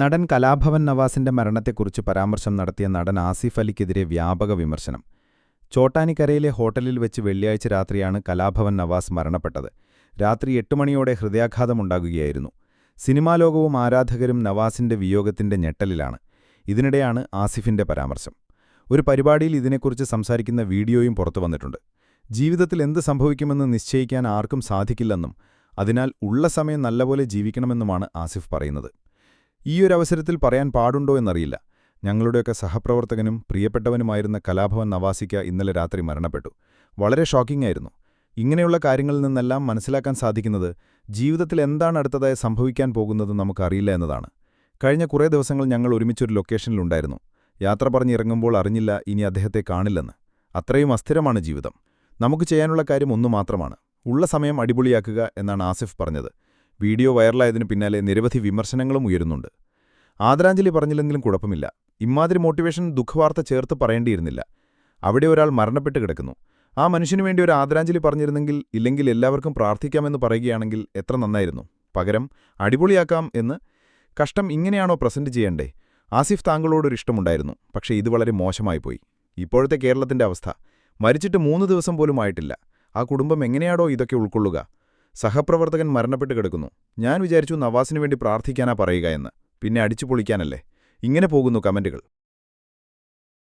നടൻ കലാഭവൻ നവാസിന്റെ മരണത്തെക്കുറിച്ച് പരാമർശം നടത്തിയ നടൻ ആസിഫ് അലിക്കെതിരെ വ്യാപക വിമർശനം. ചോട്ടാനിക്കരയിലെ ഹോട്ടലിൽ വെച്ച് വെള്ളിയാഴ്ച രാത്രിയാണ് കലാഭവൻ നവാസ് മരണപ്പെട്ടത്. രാത്രി എട്ട് മണിയോടെ ഹൃദയാഘാതമുണ്ടാകുകയായിരുന്നു. സിനിമാ ലോകവും ആരാധകരും നവാസിന്റെ വിയോഗത്തിന്റെ ഞെട്ടലിലാണ്. ഇതിനിടെയാണ് ആസിഫിന്റെ പരാമർശം. ഒരു പരിപാടിയിൽ ഇതിനെക്കുറിച്ച് സംസാരിക്കുന്ന വീഡിയോയും പുറത്തു വന്നിട്ടുണ്ട്. ജീവിതത്തിൽ എന്ത് സംഭവിക്കുമെന്ന് നിശ്ചയിക്കാൻ ആർക്കും സാധിക്കില്ലെന്നും അതിനാൽ ഉള്ള സമയം നല്ലപോലെ ജീവിക്കണമെന്നുമാണ് ആസിഫ് പറയുന്നത്. ഈയൊരവസരത്തിൽ പറയാൻ പാടുണ്ടോ എന്നറിയില്ല. ഞങ്ങളുടെയൊക്കെ സഹപ്രവർത്തകനും പ്രിയപ്പെട്ടവനുമായിരുന്ന കലാഭവൻ നവാസിക്ക ഇന്നലെ രാത്രി മരണപ്പെട്ടു. വളരെ ഷോക്കിംഗ് ആയിരുന്നു. ഇങ്ങനെയുള്ള കാര്യങ്ങളിൽ നിന്നെല്ലാം മനസ്സിലാക്കാൻ സാധിക്കുന്നത് ജീവിതത്തിൽ എന്താണ് അടുത്തതായി സംഭവിക്കാൻ പോകുന്നത് നമുക്കറിയില്ല എന്നതാണ്. കഴിഞ്ഞ കുറേ ദിവസങ്ങൾ ഞങ്ങൾ ഒരുമിച്ചൊരു ലൊക്കേഷനിലുണ്ടായിരുന്നു യാത്ര പറഞ്ഞിറങ്ങുമ്പോൾ അറിഞ്ഞില്ല ഇനി അദ്ദേഹത്തെ കാണില്ലെന്ന്. അത്രയും അസ്ഥിരമാണ് ജീവിതം. നമുക്ക് ചെയ്യാനുള്ള കാര്യം ഒന്നു മാത്രമാണ്. ഉള്ള സമയം അടിപൊളിയാക്കുക എന്നാണ് ആസിഫ് പറഞ്ഞത്. വീഡിയോ വൈറലായതിനു പിന്നാലെ നിരവധി വിമർശനങ്ങളും ഉയരുന്നുണ്ട്. ആദരാഞ്ജലി പറഞ്ഞില്ലെങ്കിലും കുഴപ്പമില്ല. ഇമാതിരി മോട്ടിവേഷൻ ദുഃഖവാർത്ത ചേർത്ത് പറയേണ്ടിയിരുന്നില്ല. അവിടെ ഒരാൾ മരണപ്പെട്ട് കിടക്കുന്നു. ആ മനുഷ്യനു വേണ്ടി ഒരു ആദരാഞ്ജലി പറഞ്ഞിരുന്നെങ്കിൽ ഇല്ലെങ്കിൽ എല്ലാവർക്കും പ്രാർത്ഥിക്കാമെന്ന് പറയുകയാണെങ്കിൽ എത്ര നന്നായിരുന്നു. പകരം അടിപൊളിയാക്കാം എന്ന് കഷ്ടം ഇങ്ങനെയാണോ പ്രസന്റ് ചെയ്യണ്ടേ? ആസിഫ് താങ്കളോടൊരു ഇഷ്ടമുണ്ടായിരുന്നു പക്ഷേ ഇത് വളരെ മോശമായി പോയി. ഇപ്പോഴത്തെ കേരളത്തിന്റെ അവസ്ഥ. മരിച്ചിട്ട് മൂന്ന് ദിവസം പോലും ആയിട്ടില്ല. ആ കുടുംബം എങ്ങനെയാടോ ഇതൊക്കെ ഉൾക്കൊള്ളുക. സഹപ്രവർത്തകൻ മരണപ്പെട്ട് കിടക്കുന്നു. ഞാൻ വിചാരിച്ചു നവാസിനു വേണ്ടി പ്രാർത്ഥിക്കാനാ പറയുക എന്ന്. പിന്നെ അടിച്ചു പൊളിക്കാനല്ലേ ഇങ്ങനെ പോകുന്നു കമന്റുകൾ.